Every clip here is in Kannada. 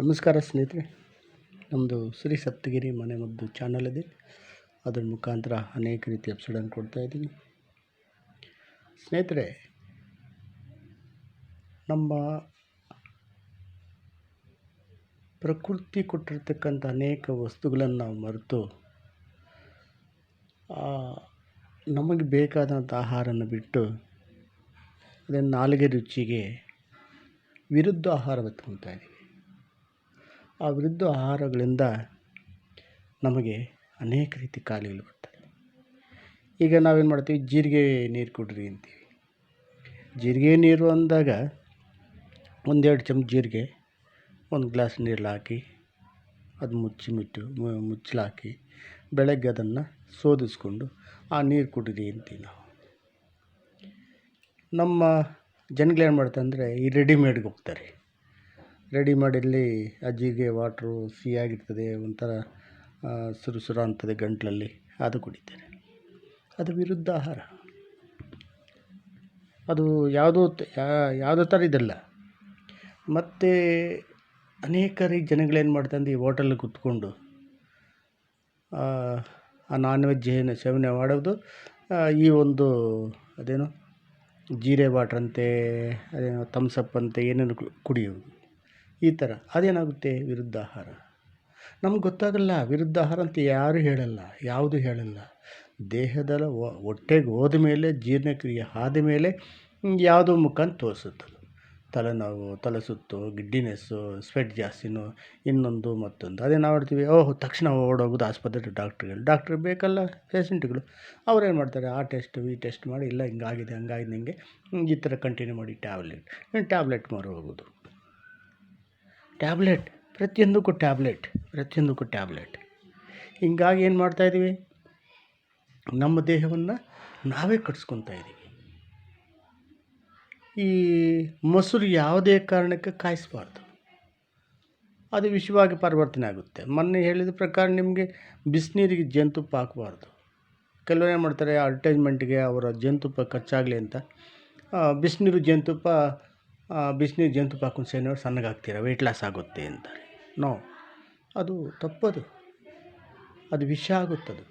ನಮಸ್ಕಾರ ಸ್ನೇಹಿತರೆ ನಮ್ಮದು ಶ್ರೀ ಸಪ್ತಗಿರಿ ಮನೆ ಮದ್ದು ಚಾನಲ್ ಇದೆ. ಅದರ ಮುಖಾಂತರ ಅನೇಕ ರೀತಿಯ ಎಪಿಸೋಡನ್ನು ಕೊಡ್ತಾ ಇದ್ದೀನಿ. ಸ್ನೇಹಿತರೆ, ನಮ್ಮ ಪ್ರಕೃತಿ ಕೊಟ್ಟಿರ್ತಕ್ಕಂಥ ಅನೇಕ ವಸ್ತುಗಳನ್ನು ನಾವು ಮರೆತು ನಮಗೆ ಬೇಕಾದಂಥ ಆಹಾರನ ಬಿಟ್ಟು, ಅದನ್ನು ನಾಲಿಗೆ ರುಚಿಗೆ ವಿರುದ್ಧ ಆಹಾರ ಇದ್ದೀವಿ. ಆ ವಿರುದ್ಧ ಆಹಾರಗಳಿಂದ ನಮಗೆ ಅನೇಕ ರೀತಿ ಕಾಯಿಲೆಗಳು ಬರ್ತವೆ. ಈಗ ನಾವೇನು ಮಾಡ್ತೀವಿ? ಜೀರಿಗೆ ನೀರು ಕುಡ್ರಿ ಅಂತೀವಿ. ಜೀರಿಗೆ ನೀರು ಅಂದಾಗ ಒಂದೆರಡು ಚಮಚ ಜೀರಿಗೆ, ಒಂದು ಗ್ಲಾಸ್ ನೀರಲ್ಲಿ ಹಾಕಿ, ಅದು ಮುಚ್ಚಿ ಮುಟ್ಟು ಮು- ಮುಚ್ಚಲಾಕಿ ಬೆಳಗ್ಗೆ ಅದನ್ನು ಶೋಧಿಸ್ಕೊಂಡು ಆ ನೀರು ಕುಡಿರಿ ಅಂತೀವಿ ನಾವು. ನಮ್ಮ ಜನಗಳೇನು ಮಾಡ್ತಾರೆ ಅಂದರೆ ಈ ರೆಡಿಮೇಡ್ಗೆ ಹೋಗ್ತಾರೆ. ರೆಡಿಮೇಡಲ್ಲಿ ಆ ಅಜ್ಜಿಗೆ ವಾಟ್ರು ಸಿಹಿಯಾಗಿರ್ತದೆ ಒಂಥರ ಆ, ಸುರು ಸುರ ಅಂತದೆ ಗಂಟಲಲ್ಲಿ. ಅದು ಕುಡಿತಾರೆ ಅದು ವಿರುದ್ಧ ಆಹಾರ. ಅದು ಯಾವುದೋ ಯಾವುದೋ ಥರ ಇದಲ್ಲ. ಮತ್ತು ಅನೇಕ ರೀ ಜನಗಳೇನು ಮಾಡ್ತಾರೆ ಅಂದರೆ ಈ ಹೋಟೆಲ್ ಕುತ್ಕೊಂಡು ಆ ನಾನ್ ವೆಜ್ ಏನು ಸೇವನೆ ಮಾಡೋದು ಈ ಒಂದು ಅದೇನು ಜೀರೆ ವಾಟ್ರಂತೆ ಅದೇನೋ ಥಮ್ಸಪ್ ಅಂತೆ ಏನೇನು ಕುಡಿಯೋದು ಈ ಥರ. ಅದೇನಾಗುತ್ತೆ? ವಿರುದ್ಧ ಆಹಾರ ನಮ್ಗೆ ಗೊತ್ತಾಗಲ್ಲ ವಿರುದ್ಧ ಆಹಾರ ಅಂತ ಯಾರೂ ಹೇಳಲ್ಲ, ಯಾವುದು ಹೇಳಲ್ಲ. ದೇಹದ ಹೊಟ್ಟೆಗೆ ಹೋದ ಮೇಲೆ, ಜೀರ್ಣಕ್ರಿಯೆ ಆದ ಮೇಲೆ, ಯಾವುದೋ ಅಂತ ತೋರಿಸುತ್ತದು. ತಲೆನೋವು, ತಲೆ ಸುತ್ತು, ಗಿಡ್ಡಿನೆಸ್ಸು ಸ್ವೆಟ್ ಜಾಸ್ತಿನೋ, ಇನ್ನೊಂದು ಮತ್ತೊಂದು. ಅದೇ ನಾವು ಹೇಳ್ತೀವಿ, ಓಹ್, ತಕ್ಷಣ ಓಡೋಗೋದು ಆಸ್ಪತ್ರೆ ಡಾಕ್ಟ್ರುಗಳು. ಡಾಕ್ಟ್ರ್ ಬೇಕಲ್ಲ, ಪೇಷಂಟ್ಗಳು. ಅವ್ರೇನು ಮಾಡ್ತಾರೆ, ಆ ಟೆಸ್ಟ್, ಈ ಟೆಸ್ಟ್ ಮಾಡಿ, ಇಲ್ಲ ಹಿಂಗಾಗಿದೆ, ಹಂಗಾಗಿದೆ, ಹಿಂಗೆ ಈ ಥರ ಕಂಟಿನ್ಯೂ ಮಾಡಿ ಟ್ಯಾಬ್ಲೆಟ್. ಟ್ಯಾಬ್ಲೆಟ್ ಮಾರು ಹೋಗೋದು. ಟ್ಯಾಬ್ಲೆಟ್, ಪ್ರತಿಯೊಂದಕ್ಕೂ ಟ್ಯಾಬ್ಲೆಟ್ ಪ್ರತಿಯೊಂದಕ್ಕೂ ಟ್ಯಾಬ್ಲೆಟ್. ಹಿಂಗಾಗಿ ಏನು ಮಾಡ್ತಾಯಿದ್ದೀವಿ ನಮ್ಮ ದೇಹವನ್ನು ನಾವೇ ಕಟ್ಸ್ಕೊತಾ ಇದ್ದೀವಿ ಈ ಮೊಸರು ಯಾವುದೇ ಕಾರಣಕ್ಕೆ ಕಾಯಿಸ್ಬಾರ್ದು. ಅದು ವಿಷವಾಗಿ ಪರಿವರ್ತನೆ ಆಗುತ್ತೆ. ಮೊನ್ನೆ ಹೇಳಿದ ಪ್ರಕಾರ ನಿಮಗೆ ಬಿಸಿನೀರಿಗೆ ಜೇನುತುಪ್ಪ ಹಾಕಬಾರ್ದು. ಕೆಲವರು ಏನು ಮಾಡ್ತಾರೆ, ಅಡ್ವರ್ಟೈಸ್ಮೆಂಟ್ಗೆ ಅವರ ಜೇನುತುಪ್ಪ ಖರ್ಚಾಗಲಿ ಅಂತ ಬಿಸಿನೀರು ಜೇನುತುಪ್ಪ ಬಿಸಿನೀರು ಜೇನುತುಪ್ಪ ಸೇನೆ ಸಣ್ಣಗಾಗ್ತೀರ ವೆಯ್ಟ್ ಲಾಸ್ ಆಗುತ್ತೆ ಅಂತ ನೋ ಅದು ತಪ್ಪದು. ಅದು ವಿಷ ಆಗುತ್ತದು.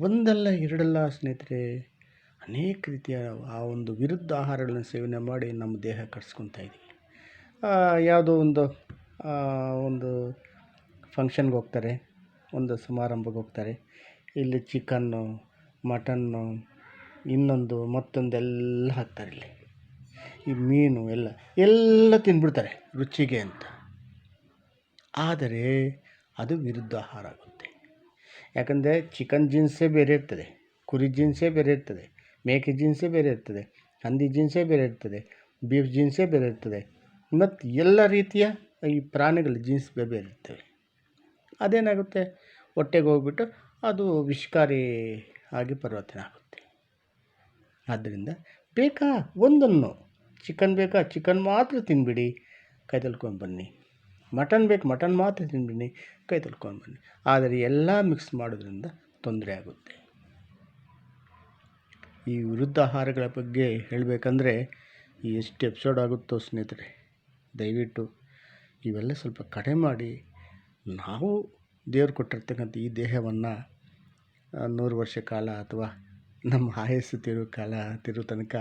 ಒಂದಲ್ಲ ಎರಡಲ್ಲ ಸ್ನೇಹಿತರೆ, ಅನೇಕ ರೀತಿಯ ಆ ಒಂದು ವಿರುದ್ಧ ಆಹಾರಗಳನ್ನು ಸೇವನೆ ಮಾಡಿ ನಮ್ಮ ದೇಹ ಕಟ್ಸ್ಕೊತಾ ಇದ್ದೀವಿ ಯಾವುದೋ ಒಂದು ಒಂದು ಫಂಕ್ಷನ್ಗೆ ಹೋಗ್ತಾರೆ, ಒಂದು ಸಮಾರಂಭಕ್ಕೆ ಹೋಗ್ತಾರೆ. ಇಲ್ಲಿ ಚಿಕನ್ನು ಮಟನ್ನು ಇನ್ನೊಂದು ಮತ್ತೊಂದೆಲ್ಲ ಹಾಕ್ತಾರೆ ಇಲ್ಲಿ. ಈ ಮೀನು ಎಲ್ಲ ಎಲ್ಲ ತಿಂದ್ಬಿಡ್ತಾರೆ ರುಚಿಗೆ ಅಂತ. ಆದರೆ ಅದು ವಿರುದ್ಧ ಆಹಾರ ಆಗುತ್ತೆ. ಯಾಕಂದರೆ ಚಿಕನ್ ಜೀನ್ಸೇ ಬೇರೆ ಇರ್ತದೆ, ಕುರಿ ಜೀನ್ಸೇ ಬೇರೆ ಇರ್ತದೆ, ಮೇಕೆ ಜೀನ್ಸೇ ಬೇರೆ ಇರ್ತದೆ, ಹಂದಿ ಜೀನ್ಸೇ ಬೇರೆ ಇರ್ತದೆ ಬೀಫ್ ಜೀನ್ಸೇ ಬೇರೆ ಇರ್ತದೆ. ಮತ್ತು ಎಲ್ಲ ರೀತಿಯ ಈ ಪ್ರಾಣಿಗಳ ಜೀನ್ಸ್ ಬೇರೆ ಬೇರೆ ಇರ್ತವೆ. ಅದೇನಾಗುತ್ತೆ? ಹೊಟ್ಟೆಗೆ ಹೋಗ್ಬಿಟ್ಟು ಅದು ವಿಷಕಾರಿ ಆಗಿ ಪರಿವರ್ತನೆ ಆಗುತ್ತೆ. ಆದ್ದರಿಂದ ಬೇಕಾ ಒಂದನ್ನು? ಚಿಕನ್ ಬೇಕಾ? ಚಿಕನ್ ಮಾತ್ರ ತಿನ್ಬಿಡಿ. ಕೈ ತೊಳ್ಕೊಂಡು ಬನ್ನಿ. ಮಟನ್ ಬೇಕು, ಮಟನ್ ಮಾತ್ರ ತಿನ್ಬಿಡಿ. ಕೈ ತೊಳ್ಕೊಂಡು ಬನ್ನಿ. ಆದರೆ ಎಲ್ಲ ಮಿಕ್ಸ್ ಮಾಡೋದ್ರಿಂದ ತೊಂದರೆ ಆಗುತ್ತೆ. ಈ ವಿರುದ್ಧ ಆಹಾರಗಳ ಬಗ್ಗೆ ಹೇಳಬೇಕಂದ್ರೆ ಎಷ್ಟು ಎಪಿಸೋಡ್ ಆಗುತ್ತೋ ಸ್ನೇಹಿತರೆ, ದಯವಿಟ್ಟು ಇವೆಲ್ಲ ಸ್ವಲ್ಪ ಕಡೆ ಮಾಡಿ. ನಾವು ದೇವ್ರು ಕೊಟ್ಟಿರ್ತಕ್ಕಂಥ ಈ ದೇಹವನ್ನು ನೂರು ವರ್ಷ ಕಾಲ ಅಥವಾ ನಮ್ಮ ಆಯಸ್ಸು ತಿರು ಕಾಲ ತಿರು ತನಕ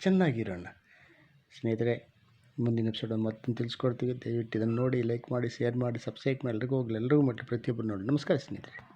ಚೆನ್ನಾಗಿರೋಣ. ಸ್ನೇಹಿತರೆ, ಮುಂದಿನ ಎಪಿಸೋಡ್ ಮತ್ತೊಂದು ತಿಳಿಸ್ಕೊಡ್ತೀವಿ. ದಯವಿಟ್ಟು ಇದನ್ನು ನೋಡಿ ಲೈಕ್ ಮಾಡಿ ಶೇರ್ ಮಾಡಿ ಸಬ್ಸ್ಕ್ರೈಬ್ ಮಾಡಿ. ಎಲ್ರಿಗೂ ಹೋಗಲಿ. ಎಲ್ರಿಗೂ ಮಟ್ಟ ಪ್ರತಿಯೊಬ್ಬರು ನೋಡಿ. ನಮಸ್ಕಾರ ಸ್ನೇಹಿತರೆ.